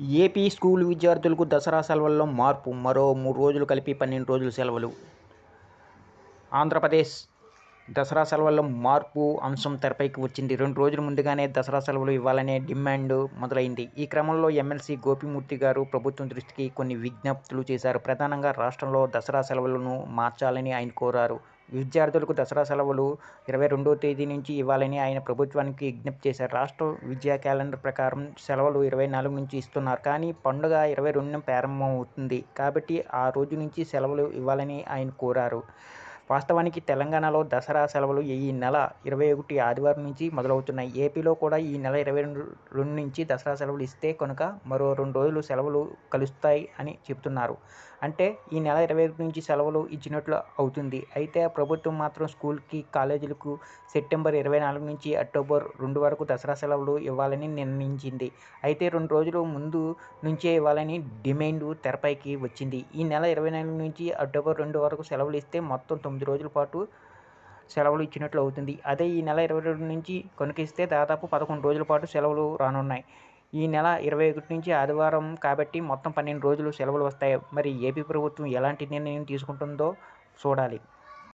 AP school విద్యార్థులకు దసరా సెలవుల్లో మార్పు మరో మూడు రోజులు కలిపి పన్నెండు రోజులు సెలవులు. ఆంధ్రప్రదేశ్ దసరా సెలవుల్లో మార్పు అంశం తెరపైకి వచ్చింది. రెండు రోజుల ముందుగానే దసరా సెలవులు ఇవ్వాలనే డిమాండ్ మొదలైంది. ఈ క్రమంలో ఎమ్మెల్సీ గోపిమూర్తి గారు ప్రభుత్వం దృష్టికి కొన్ని విజ్ఞప్తులు చేశారు. ప్రధానంగా రాష్ట్రంలో దసరా సెలవులను మార్చాలని ఆయన కోరారు. విద్యార్థులకు దసరా సెలవులు ఇరవై రెండో తేదీ నుంచి ఇవ్వాలని ఆయన ప్రభుత్వానికి విజ్ఞప్తి చేశారు. రాష్ట్ర విద్యా క్యాలెండర్ ప్రకారం సెలవులు ఇరవై నాలుగు నుంచి ఇస్తున్నారు. కానీ పండుగ ఇరవై రెండున ప్రారంభమవుతుంది. కాబట్టి ఆ రోజు నుంచి సెలవులు ఇవ్వాలని ఆయన కోరారు. వాస్తవానికి తెలంగాణలో దసరా సెలవులు ఈ నెల ఇరవై ఒకటి ఆదివారం నుంచి మొదలవుతున్నాయి. ఏపీలో కూడా ఈ నెల ఇరవై రెండు రెండు నుంచి దసరా సెలవులు ఇస్తే కనుక మరో రెండు రోజులు సెలవులు కలుస్తాయి అని చెబుతున్నారు. అంటే ఈ నెల ఇరవై ఒకటి నుంచి సెలవులు ఇచ్చినట్లు అవుతుంది. అయితే ప్రభుత్వం మాత్రం స్కూల్కి కాలేజీలకు సెప్టెంబర్ ఇరవై నాలుగు నుంచి అక్టోబర్ రెండు వరకు దసరా సెలవులు ఇవ్వాలని నిర్ణయించింది. అయితే రెండు రోజులు ముందు నుంచే ఇవ్వాలని డిమాండ్ తెరపైకి వచ్చింది. ఈ నెల ఇరవై నాలుగు నుంచి అక్టోబర్ రెండు వరకు సెలవులు ఇస్తే మొత్తం తొమ్మిది రోజుల పాటు సెలవులు ఇచ్చినట్లు అవుతుంది. అదే ఈ నెల ఇరవై రెండు నుంచి కొనుక్కిస్తే దాదాపు పదకొండు రోజుల పాటు సెలవులు రానున్నాయి. ఈ నెల ఇరవై ఒకటి నుంచి ఆదివారం కాబట్టి మొత్తం పన్నెండు రోజులు సెలవులు వస్తాయి. మరి ఏపీ ప్రభుత్వం ఎలాంటి నిర్ణయం తీసుకుంటుందో చూడాలి.